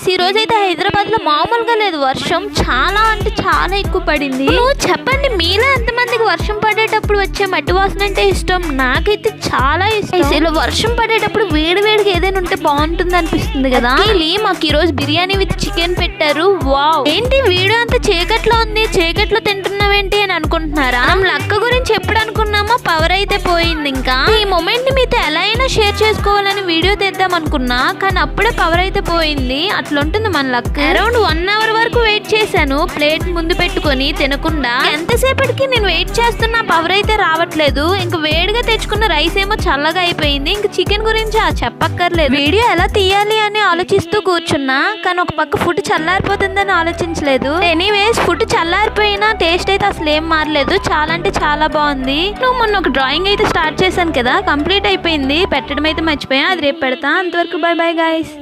Guys ఈ రోజు అయితే హైదరాబాద్లో మామూలుగా లేదు. వర్షం చాలా అంటే చాలా ఎక్కువ పడింది. చెప్పండి మీలో ఎంతమందికి వర్షం పడేటప్పుడు వచ్చే మట్టి వాసన అంటే ఇష్టం? నాకైతే చాలా ఇష్టం. ఇలా వర్షం పడేటప్పుడు వేడి వేడిగా ఏదైనా ఉంటే బాగుంటుంది అనిపిస్తుంది కదా. మాకు ఈ రోజు బిర్యానీ విత్ చికెన్ పెట్టారు. వావ్. ఏంటి వీడియో అంతా చీకట్లో ఉంది? చీకట్లో తింటున్నావేంటి అని అనుకుంటున్నారా? మనం లక్క గురించి ఎప్పుడు అనుకున్నామో పవర్ అయితే పోయింది ఇంకా. ఈ మూమెంట్ని మీతో ఎలా అయినా షేర్ చేసుకోవాలని వీడియో తెద్దాం అనుకున్నా కానీ అప్పుడే పవర్ అయితే పోయింది. అట్లా ఉంటుంది మన లక్. అరౌండ్ వన్ అవర్ వరకు వెయిట్ చేశాను. ప్లేట్ ముందు పెట్టుకొని తినకుండా. ఎంతసేపటికి నేను వెయిట్ చేస్తున్నా పవర్ అయితే రావట్లేదు. ఇంక వేడిగా తెచ్చుకున్న రైస్ ఏమో చల్లగా అయిపోయింది. ఇంక చికెన్ గురించి ఆ చెప్పక్కర్లేదు. వీడియో ఎలా తీయాలి అని ఆలోచిస్తూ కూర్చున్నా కానీ ఒక పక్క ఫుడ్ చల్లారిపోతుందని ఆలోచించలేదు. ఎనీవేస్ ఫుడ్ చల్లారిపోయినా టేస్ట్ అయితే అసలు ఏం మారలేదు. చాలా అంటే చాలా బాగుంది. నువ్వు మొన్న ఒక డ్రాయింగ్ అయితే స్టార్ట్ చేశాను కదా కంప్లీట్ అయిపోయింది. పెట్టడం అయితే మర్చిపోయా అది రేపు పెడతా అంతవరకు బై బై గాయస్